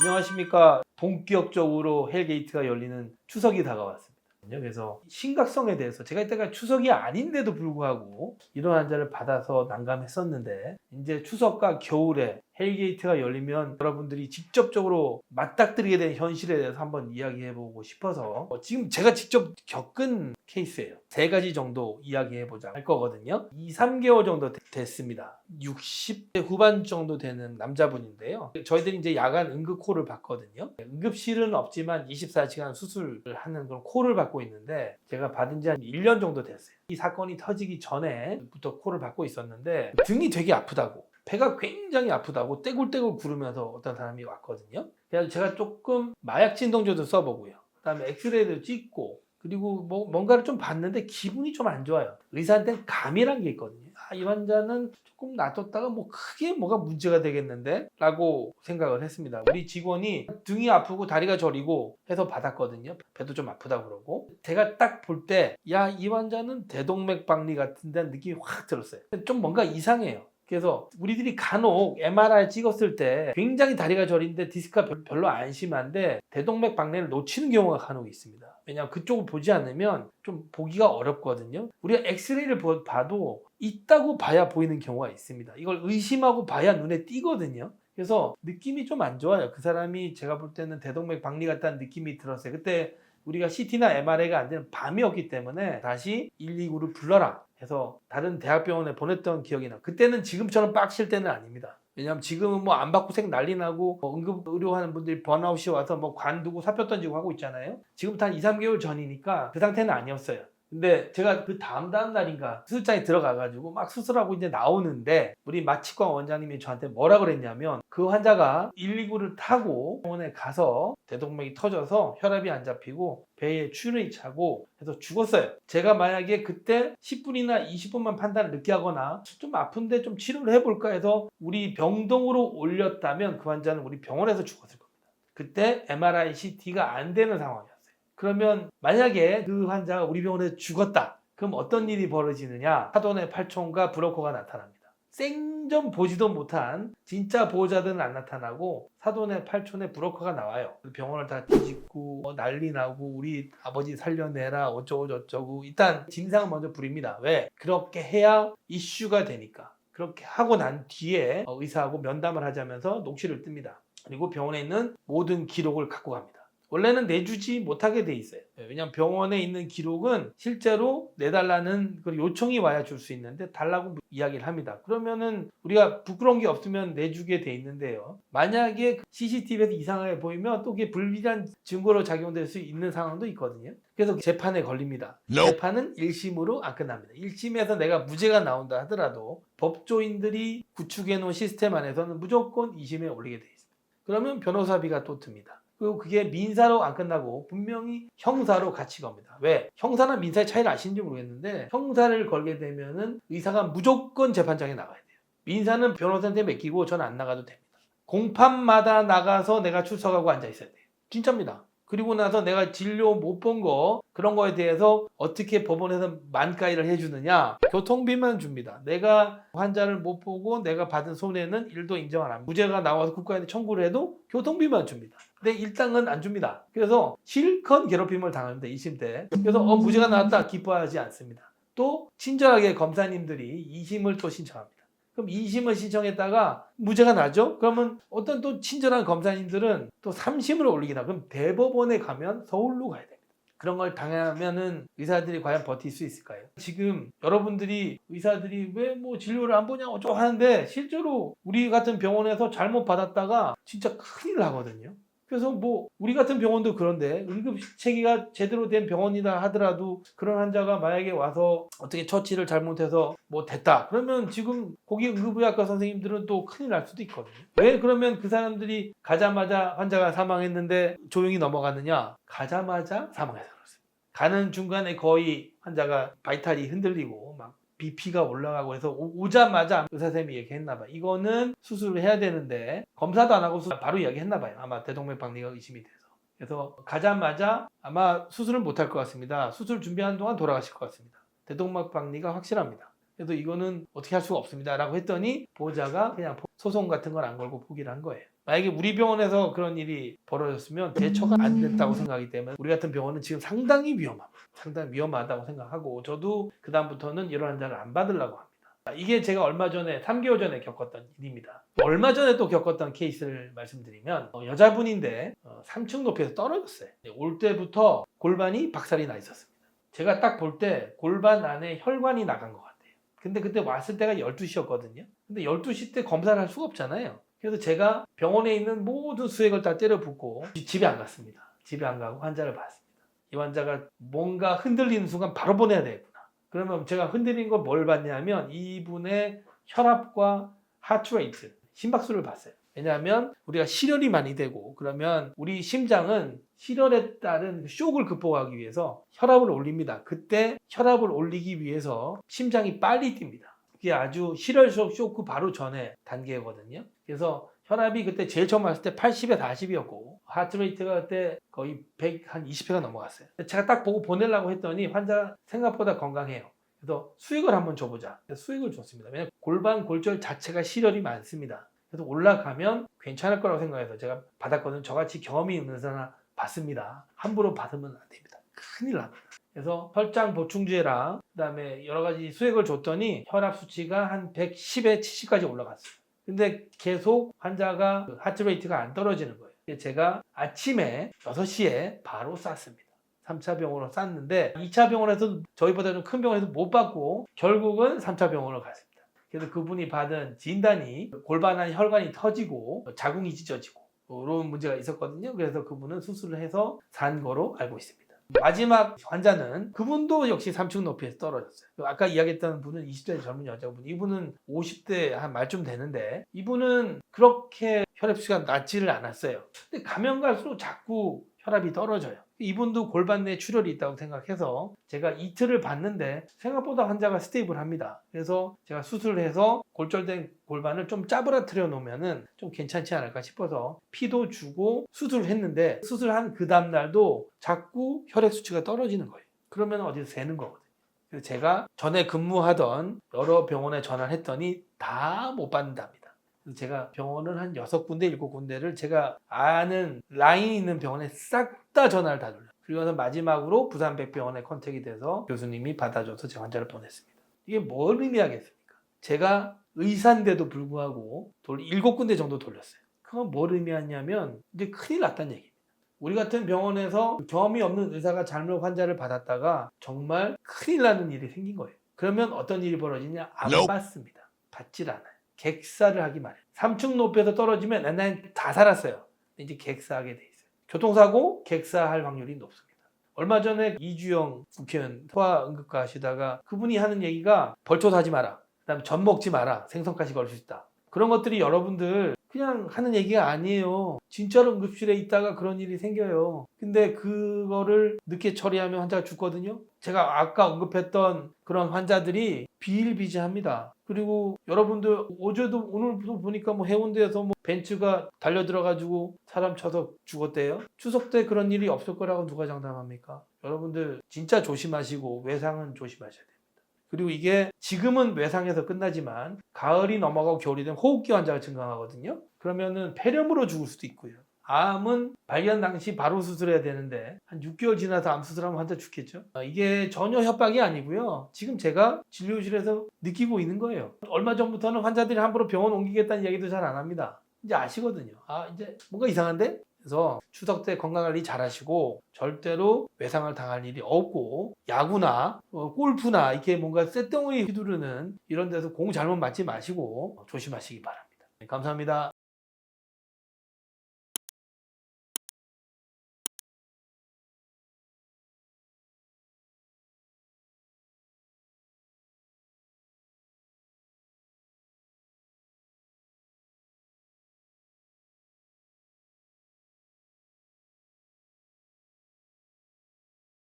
안녕하십니까. 본격적으로 헬게이트가 열리는 추석이 다가왔습니다. 그래서 심각성에 대해서 제가 이때가 추석이 아닌데도 불구하고 이런 환자를 받아서 난감했었는데 이제 추석과 겨울에 헬게이트가 열리면 여러분들이 직접적으로 맞닥뜨리게 된 현실에 대해서 한번 이야기해보고 싶어서 어, 지금 제가 직접 겪은 케이스예요. 세 가지 정도 이야기해보자 할 거거든요. 2, 3개월 정도 되- 됐습니다. 60대 후반 정도 되는 남자분인데요. 저희들이 이제 야간 응급콜을 받거든요. 응급실은 없지만 24시간 수술을 하는 그런 콜을 받고 있는데 제가 받은 지 한 1년 정도 됐어요. 이 사건이 터지기 전에부터 콜을 받고 있었는데 등이 되게 아프다고 배가 굉장히 아프다고 떼굴떼굴 구르면서 어떤 사람이 왔거든요. 그래서 제가 조금 마약 진동제도 써보고요. 그다음에 엑스레이도 찍고 그리고 뭐 뭔가를 좀 봤는데 기분이 좀 안 좋아요. 의사한테는 감이란 게 있거든요. 아, 이 환자는 조금 놔뒀다가 뭐 크게 뭐가 문제가 되겠는데? 라고 생각을 했습니다. 우리 직원이 등이 아프고 다리가 저리고 해서 받았거든요. 배도 좀 아프다 그러고. 제가 딱 볼 때, 야, 이 환자는 대동맥 박리 같은 데 느낌이 확 들었어요. 좀 뭔가 이상해요. 그래서 우리들이 간혹 MRI 찍었을 때 굉장히 다리가 저린데 디스크가 별- 별로 안 심한데 대동맥 박리를 놓치는 경우가 간혹 있습니다. 왜냐하면 그쪽을 보지 않으면 좀 보기가 어렵거든요. 우리가 엑스레이를 보- 봐도 있다고 봐야 보이는 경우가 있습니다. 이걸 의심하고 봐야 눈에 띄거든요. 그래서 느낌이 좀 안 좋아요. 그 사람이 제가 볼 때는 대동맥 박리 같다는 느낌이 들었어요. 그때 우리가 CT나 MRI가 안 되는 밤이었기 때문에 다시 119를 불러라 해서 다른 대학병원에 보냈던 기억이 나. 그때는 지금처럼 빡칠 때는 아닙니다. 왜냐하면 지금은 뭐 안 받고 생 난리 나고 뭐 응급 의료하는 분들이 번아웃이 와서 뭐 관두고 사표 던지고 하고 있잖아요. 지금부터 한 2, 3개월 전이니까 그 상태는 아니었어요. 근데 제가 그 다음 다음 날인가 수술장에 들어가가지고 막 수술하고 이제 나오는데 우리 마취과 원장님이 저한테 뭐라 그랬냐면 그 환자가 119를 타고 병원에 가서 대동맥이 터져서 혈압이 안 잡히고 배에 출혈이 차고 해서 죽었어요. 제가 만약에 그때 10분이나 20분만 판단을 늦게 하거나 좀 아픈데 좀 치료를 해볼까 해서 우리 병동으로 올렸다면 그 환자는 우리 병원에서 죽었을 겁니다. 그때 MRI, CT가 안 되는 상황이었어요. 그러면 만약에 그 환자가 우리 병원에서 죽었다. 그럼 어떤 일이 벌어지느냐? 사돈의 팔촌과 브로커가 나타납니다. 생전 보지도 못한 진짜 보호자들은 안 나타나고 사돈의 팔촌의 브로커가 나와요. 병원을 다 뒤집고 뭐 난리 나고 우리 아버지 살려내라 어쩌고 저쩌고 일단 진상을 먼저 부립니다. 왜? 그렇게 해야 이슈가 되니까. 그렇게 하고 난 뒤에 어, 의사하고 면담을 하자면서 녹취를 뜹니다. 그리고 병원에 있는 모든 기록을 갖고 갑니다. 원래는 내주지 못하게 돼 있어요. 예, 왜냐하면 병원에 있는 기록은 실제로 내달라는 그 요청이 와야 줄 수 있는데 달라고 이야기를 합니다. 그러면은 우리가 부끄러운 게 없으면 내주게 돼 있는데요. 만약에 CCTV에서 이상하게 보이면 또 그게 불리한 증거로 작용될 수 있는 상황도 있거든요. 그래서 재판에 걸립니다. Nope. 재판은 1심으로 안 끝납니다. 1심에서 내가 무죄가 나온다 하더라도 법조인들이 구축해 놓은 시스템 안에서는 무조건 2심에 올리게 돼 있습니다. 그러면 변호사비가 또 듭니다. 그리고 그게 민사로 안 끝나고 분명히 형사로 같이 겁니다. 왜? 형사나 민사의 차이를 아시는지 모르겠는데 형사를 걸게 되면은 의사가 무조건 재판장에 나가야 돼요. 민사는 변호사한테 맡기고 저는 안 나가도 됩니다. 공판마다 나가서 내가 출석하고 앉아 있어야 돼요. 진짜입니다. 그리고 나서 내가 진료 못 본 거 그런 거에 대해서 어떻게 법원에서 만가이를 해주느냐 교통비만 줍니다. 내가 환자를 못 보고 내가 받은 손해는 일도 인정 안 합니다. 무죄가 나와서 국가에 청구를 해도 교통비만 줍니다. 근데 일당은 안 줍니다. 그래서 실컷 괴롭힘을 당합니다. 2심 때. 그래서 어 무죄가 나왔다 기뻐하지 않습니다. 또 친절하게 검사님들이 2심을 또 신청합니다. 그럼 2심을 신청했다가 무죄가 나죠? 그러면 어떤 또 친절한 검사님들은 또 3심을 올리기나 그럼 대법원에 가면 서울로 가야 됩니다. 그런 걸 당하면은 의사들이 과연 버틸 수 있을까요? 지금 여러분들이 의사들이 왜 뭐 진료를 안 보냐 어쩌고 하는데 실제로 우리 같은 병원에서 잘못 받았다가 진짜 큰일 나거든요. 그래서 뭐 우리 같은 병원도 그런데 응급 체계가 제대로 된 병원이다 하더라도 그런 환자가 만약에 와서 어떻게 처치를 잘못해서 뭐 됐다 그러면 지금 거기 응급의학과 선생님들은 또 큰일 날 수도 있거든요. 왜 그러면 그 사람들이 가자마자 환자가 사망했는데 조용히 넘어갔느냐? 가자마자 사망해서 그렇습니다. 가는 중간에 거의 환자가 바이탈이 흔들리고 막 BP가 올라가고 해서 오- 오자마자 의사 선생님이 얘기했나 봐요. 이거는 수술을 해야 되는데 검사도 안 하고 바로 이야기했나 봐요. 아마 대동맥 박리가 의심이 돼서. 그래서 가자마자 아마 수술은 못할 것 같습니다. 수술 준비하는 동안 돌아가실 것 같습니다. 대동맥 박리가 확실합니다. 그래서 이거는 어떻게 할 수가 없습니다 라고 했더니 보호자가 그냥 소송 같은 걸 안 걸고 포기를 한 거예요. 만약에 우리 병원에서 그런 일이 벌어졌으면 대처가 안 됐다고 생각하기 때문에 우리 같은 병원은 지금 상당히 위험합니다. 상당히 위험하다고 생각하고 저도 그 다음부터는 이런 환자를 안 받으려고 합니다. 이게 제가 얼마 전에 3개월 전에 겪었던 일입니다. 얼마 전에 또 겪었던 케이스를 말씀드리면 어, 여자분인데 어, 3층 높이에서 떨어졌어요. 올 때부터 골반이 박살이 나 있었습니다. 제가 딱 볼 때 골반 안에 혈관이 나간 것 같아요. 근데 그때 왔을 때가 12시였거든요. 근데 12시 때 검사를 할 수가 없잖아요. 그래서 제가 병원에 있는 모든 수액을 다 때려 붓고 집에 안 갔습니다. 집에 안 가고 환자를 봤습니다. 이 환자가 뭔가 흔들리는 순간 바로 보내야 되겠구나. 그러면 제가 흔들린 걸 뭘 봤냐면 이분의 혈압과 하트레이트, 심박수를 봤어요. 왜냐하면 우리가 실혈이 많이 되고 그러면 우리 심장은 실혈에 따른 쇼크를 극복하기 위해서 혈압을 올립니다. 그때 혈압을 올리기 위해서 심장이 빨리 뜁니다. 그게 아주 실혈 쇼- 쇼크 바로 전에 단계거든요. 그래서 혈압이 그때 제일 처음 왔을 때 80에 40이었고 하트레이트가 그때 거의 100, 한 20회가 넘어갔어요. 제가 딱 보고 보내려고 했더니 환자 생각보다 건강해요. 그래서 수액을 한번 줘보자. 수액을 줬습니다. 왜냐면 골반 골절 자체가 실혈이 많습니다. 그래서 올라가면 괜찮을 거라고 생각해서 제가 받았거든요. 저같이 경험이 있는 의사나 받습니다. 함부로 받으면 안 됩니다. 큰일 납니다. 그래서 혈장 보충제랑 그다음에 여러 가지 수액을 줬더니 혈압 수치가 한 110에 70까지 올라갔어요. 근데 계속 환자가 그 하트레이트가 안 떨어지는 거예요. 제가 아침에 6시에 바로 쐈습니다. 3차 병원으로 쌌는데 2차 병원에서 저희보다 좀 큰 병원에서 못 받고 결국은 3차 병원으로 갔습니다. 그래서 그분이 받은 진단이 골반 안 혈관이 터지고 자궁이 찢어지고 이런 문제가 있었거든요. 그래서 그분은 수술을 해서 산 거로 알고 있습니다. 마지막 환자는 그분도 역시 3층 높이에서 떨어졌어요. 아까 이야기했던 분은 20대 젊은 여자분, 이분은 50대 한 말쯤 되는데 이분은 그렇게 혈압수가 낮지를 않았어요. 근데 가면 갈수록 자꾸 혈압이 떨어져요. 이분도 골반 내에 출혈이 있다고 생각해서 제가 이틀을 봤는데 생각보다 환자가 스테이블합니다. 그래서 제가 수술을 해서 골절된 골반을 좀 짜부라뜨려 놓으면은 좀 괜찮지 않을까 싶어서 피도 주고 수술을 했는데 수술한 그 다음 날도 자꾸 혈액 수치가 떨어지는 거예요. 그러면 어디서 새는 거거든요. 그래서 제가 전에 근무하던 여러 병원에 전화를 했더니 다 못 받는답니다. 제가 병원을 한 여섯 군데, 일곱 군데를 제가 아는 라인이 있는 병원에 싹 다 전화를 다 돌려요. 그리고서 마지막으로 부산백병원에 컨택이 돼서 교수님이 받아줘서 제 환자를 보냈습니다. 이게 뭘 의미하겠습니까? 제가 의사인데도 불구하고 돌 일곱 군데 정도 돌렸어요. 그건 뭘 의미하냐면 이제 큰일 났다는 얘기입니다. 우리 같은 병원에서 경험이 없는 의사가 잘못 환자를 받았다가 정말 큰일 나는 일이 생긴 거예요. 그러면 어떤 일이 벌어지냐? 안. 받습니다. 받질 않아요. 객사를 하기 마련. 3층 높이에서 떨어지면 난다 살았어요. 이제 객사하게 돼 있어요. 교통사고 객사할 확률이 높습니다. 얼마 전에 이주영 국회의원 소아응급과 하시다가 그분이 하는 얘기가 벌초 사지 마라. 그다음에 젖 먹지 마라. 생선가시 걸릴 수 있다. 그런 것들이 여러분들 그냥 하는 얘기가 아니에요. 진짜로 응급실에 있다가 그런 일이 생겨요. 근데 그거를 늦게 처리하면 환자가 죽거든요. 제가 아까 언급했던 그런 환자들이 비일비재합니다. 그리고 여러분들 어제도 오늘도 보니까 뭐 해운대에서 뭐 벤츠가 달려 들어가지고 사람 쳐서 죽었대요. 추석 때 그런 일이 없을 거라고 누가 장담합니까? 여러분들 진짜 조심하시고 외상은 조심하셔야 됩니다. 그리고 이게 지금은 외상에서 끝나지만 가을이 넘어가고 겨울이 되면 호흡기 환자가 증가하거든요. 그러면은 폐렴으로 죽을 수도 있고요. 암은 발견 당시 바로 수술해야 되는데 한 6개월 지나서 암 수술하면 환자 죽겠죠. 어, 이게 전혀 협박이 아니고요. 지금 제가 진료실에서 느끼고 있는 거예요. 얼마 전부터는 환자들이 함부로 병원 옮기겠다는 이야기도 잘 안 합니다. 이제 아시거든요. 아 이제 뭔가 이상한데? 그래서 추석 때 건강관리 잘 하시고 절대로 외상을 당할 일이 없고 야구나 어, 골프나 이렇게 뭔가 쇳덩이 휘두르는 이런 데서 공 잘못 맞지 마시고 조심하시기 바랍니다. 네, 감사합니다.